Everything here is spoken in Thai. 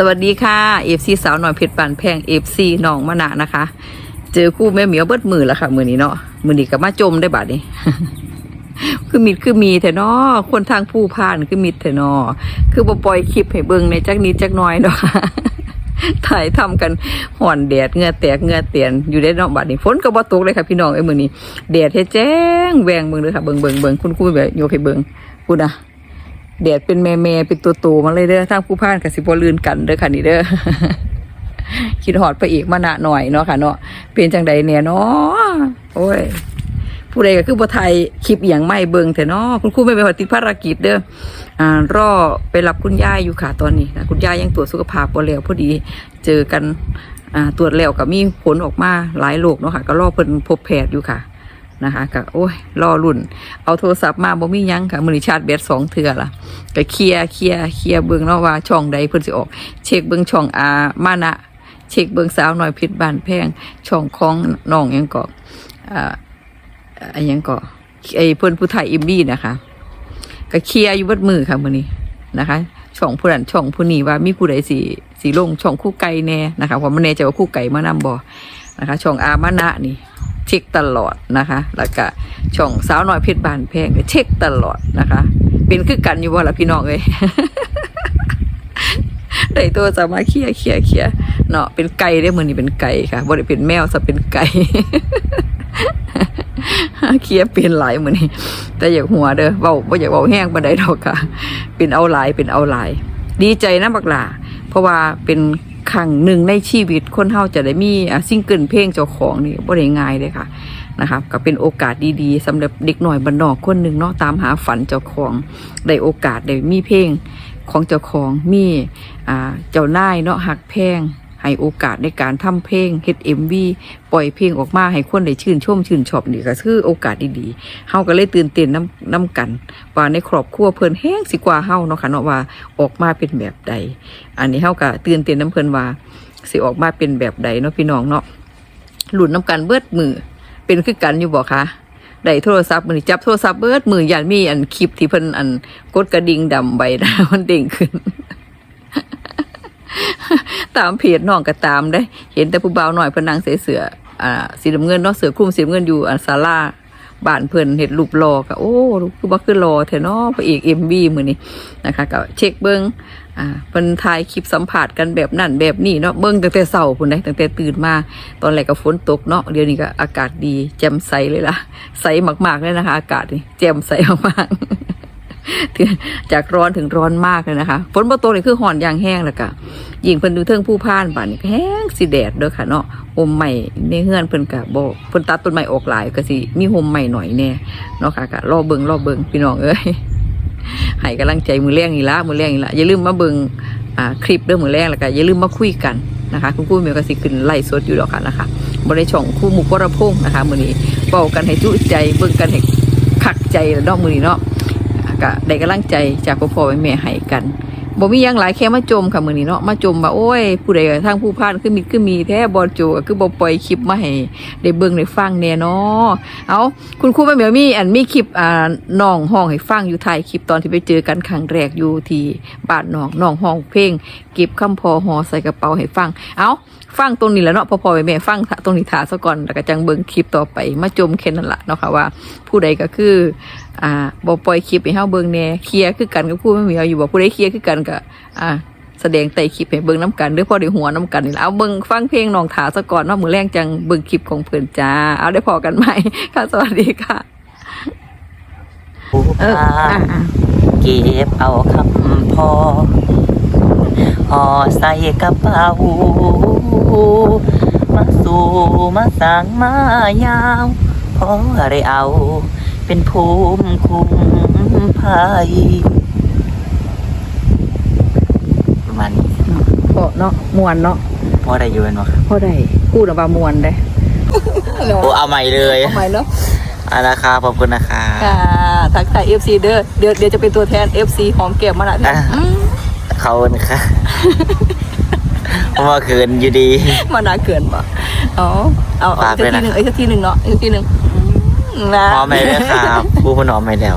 สวัสดีค่ะเอฟซีสาวหน่อยเพชรปานแพงเอฟซีน้องมะนะนะคะ เจอคู่แม่เหมียวเบิดมือแล้วค่ะ มือนี้เนาะมือนี้ก็มาจมได้บัดนี้คือมิดคือมีแต่เนาะคนทางผู้พานคือมิดแต่เนาะคือบ่ปล่อยคลิปให้เบิ่งในจักนิดจักน้อยเนาะถ่ายทำกันห่อนแดดเงือแตกเงือเตียนอยู่ได้เนาะบัดนี้ฝนก็บ่ตกเลยค่ะพี่น้องไอ้มือนี้แดดเฮ็ดแจ้งแหวงเบิ่งเลยค่ะเบิ่งเบิ่งเบิ่งคุณครูแบบโยกให้เบิ่งพูดนะ แดดเป็นแม่แม่ๆเป็นตัวโตมาเลยเด้อทางผู้พานกับสิบลืนกันเด้อค่ะนี่เด้อคิดหอดไปอีกมานะหน่อยเนาะค่ะเนาะเป็นจังใดเนี่ยเนาะโอ้ย ผู้ใดก็คือบ่ไทยคลิปอย่างไม่เบิงแต่เนาะคุณครูไม่ไปติดภารกิจเด้ออ่ารอไปรับคุณยายอยู่ค่ะตอนนี้นะคุณยายยังตรวจสุขภาพบ่แล้วพอดีเจอกันอ่าตรวจแล้วก็มีผลออกมาหลายโรคเนาะค่ะ ก็รอเพิ่นพบแพทย์อยู่ค่ะ นะคะก็โอ้ยรอรุ่น เอาโทรศัพท์มาบ่มียังค่ะมือชาร์จแบตสองเทื่อละก็เคลียเคลียเคลียเบิ่งนาะว่าช่องใดเพิ่นสิออก เช็คเบิ่งช่องอามานะเช็คเบิ่งสาวหน้อยพิษบานแพงช่องของน้องยังเก็อ่าอันยังเก็ไอ้เพิ่นผู้ไทยอิมดี้นะคะก็เคลียอยู่บิดมือค่ะมือนี้นะคะ ช่องผู้นั้นช่องผู้นี้ว่ามีผู้ใดสิสิลงช่องคู่ไก่แน่นะคะเพราะมันแน่ใจว่าคู่ไก่มานำบ่นะคะ ช่องอามานะนี่ เช็คตลอดนะคะ แล้วก็ช่องสาวน้อยเพชรบานแพงก็เช็คตลอดนะคะ เป็นคือกันอยู่ว่าละพี่น้องเอ้ยได้ตัวจะมาเคลียร์เคลียร์เคลียร์เนาะเป็นไก่ได้อมือนี่เป็นไก่ค่ะบ่ได้เป็นแมวซะเป็นไก่เคลียร์เป็นหลายมือนี่แต่อยากหัวเด้อเว้าบ่อยากเว้าแห้งปานใดดอกค่ะ เป็นเอาหลายเป็นเอาหลาย ดีใจนะบักหลาเพราะว่าเป็น ครั้งหนึ่งในชีวิตคนเฮาจะได้มีซิงเกิลเพลงเจ้าของนี่บ่ได้ง่ายเลยค่ะนะครับก็เป็นโอกาสดีๆสำหรับเด็กหน่อยบรรนนอกคนหนึ่งเนาะตามหาฝันเจ้าของได้โอกาสได้มีเพลงของเจ้าของมีเจ้านายเนาะหักแพง ให้โอกาสในการทำเพลงเฮ็ดเอ็มวีปล่อยเพลงออกมาให้คนได้ชื่นชมชื่นชอบนี่ก็คือโอกาสดีๆเฮาก็เลยตื่นเต้นน้ำน้ำกัน ว่าในครอบครัวเพิ่นแห้งสิกว่าเฮาเนาะค่ะเนาะว่าออกมาเป็นแบบใด อันนี้เฮาก็ตื่นเต้นน้ำเพิ่นว่าสิออกมาเป็นแบบใดเนาะพี่น้องเนาะหลุดน้ำกันเบิดมือเป็นคือกันอยู่บ่คะได้โทรศัพท์มือจับโทรศัพท์เบิดมือยันมีอันคลิปที่เพิ่นอันกดกระดิ่งดำใบหน้ามันเด้งขึ้น ตามเพจน้องก็ตามได้ เห็นแต่ผู้บ่าวน้อยพนนังใส่เสืออ่าสีน้ำเงินเนาะเสือคลุมสีน้ำเงินอยู่อันศาลาบ้านเพิ่นเห็ดรูปรอก็โอ้คือบ่คือรอแท้เนาะพระเอกเอ็มบีมือนี้นะคะก็เช็คเบิ่งอ่าเพิ่นถ่ายคลิปสัมภาษณ์กันแบบนั้นแบบนี้เนาะเบิ่งตั้งแต่เช้าพุ่นได้ตั้งแต่ตื่นมา ตอนแรกก็ฝนตกเนาะเดี๋ยวนี้ก็อากาศดีแจ่มใสเลยล่ะ ใสมากๆเลยนะคะ อากาศนี่แจ่มใสมากๆ จากร้อนถึงร้อนมากเลยนะคะฝนบ่ตกนี่คือห่อนอย่างแห้งแล้วก็ยิงเพิ่นดูเทิงผู้พานป่านนี่แห้งสิแดดเด้อค่ะเนาะโฮมใหม่ในเฮือนเพิ่นก็บ่เพิ่นตัดต้นไม้ออกหลายก็สิมีโฮมใหม่หน่อยแน่เนาะค่ะก็รอเบิงรอเบิงพี่น้องเอ้ยให้กำลังใจมือแรงนี่ละมือแรงนี่ละอย่าลืมมาเบิงอ่าคลิปเด้องมือแรงแล้วก็อย่าลืมมาคุยกันนะคะคุณครูเมียก็สิขึ้นไล่สดอยู่ดอกค่ะนะคะบ่ได้ช่องคู่หมุกวรพงษ์นะคะมือนี้เว้ากันให้จุใจเบิ่งกันให้คักใจแล้วเนาะมือนี้เนาะ ก็ได้กำลังใจจากพ่อพ่อแม่ให้กันบ่มียังหลายแค่มาจมค่ะมือนี้เนาะมาจมว่าโอ้ย ผู้ใดทางผู้พานคือมีคือมีแท้บ่โจก็คือบ่ปล่อยคลิปมาให้ได้เบิ่งได้ฟังแน่เนาะเอาคุณครูแม่เหมียวมีอันมีคลิปอ่าน้องห้องให้ฟังอยู่ท้ายคลิปตอนที่ไปเจอกันครั้งแรกอยู่ที่บ้านน้องน้องห้องเพลงเก็บคำพอหอใส่กระเป๋าให้ฟัง เอาฟังตรงนี้แหล้วเนาะพ่อพ่อแม่ฟังตรงนี้ถาซะก่อนแล้วก็จังเบิ่งคลิปต่อไป มาจมแค่นั้นละเนาะค่ะว่า ผู้ใดก็คือ อ่าบ่ปล่อยคลิปให้เฮาเบิ่งแหน่เคลียร์คือกันกับผู้ไม่มีเอาอยู่บ่ผู้ใดเคลียร์คือกันก็อ่าแสดงไต่คลิปให้เบิ่งน้ำกันหรือพอได้หัวน้ำกันนี่ล่ะเอาเบิ่งฟังเพลงน้องถาซะก่อนว่ามื้อแรงจังเบิ่งคลิปของเพิ่นจ้า เอาได้พอกันไหมค่ะสวัสดีค่ะผู้เออพาอะอะเก็บเอาคำพอห่อใส่กระเป๋ามาสู่มาสั่งมายาวพออะไรเอา เป็นภูมิคุ้มภัยประมาณนี้พอเนาะม่วนเนาะพอได้อยู่เป็นวะครับพอได้พูดออกมาม่วนได้โอ้เอาใหม่เลยทำไมเนาะเอาละครับขอบคุณนะคะค่ะทักทาย FC เด้อเดี๋ยวเดี๋ยวจะเป็นตัวแทน FC หอมแก้มมาละอะอืมเขาค่ะเพราะว่าคืนอยู่ดีมานาเกินบ่อ๋อเอาเอาฝากอีกด้วยสักทีหนึ่งนะเอาอีกสักทีหนึ่งเนาะอีกสักทีหนึ่งอืม นะหอมไหมเลยครับผู้พนหอมไหมแล้ว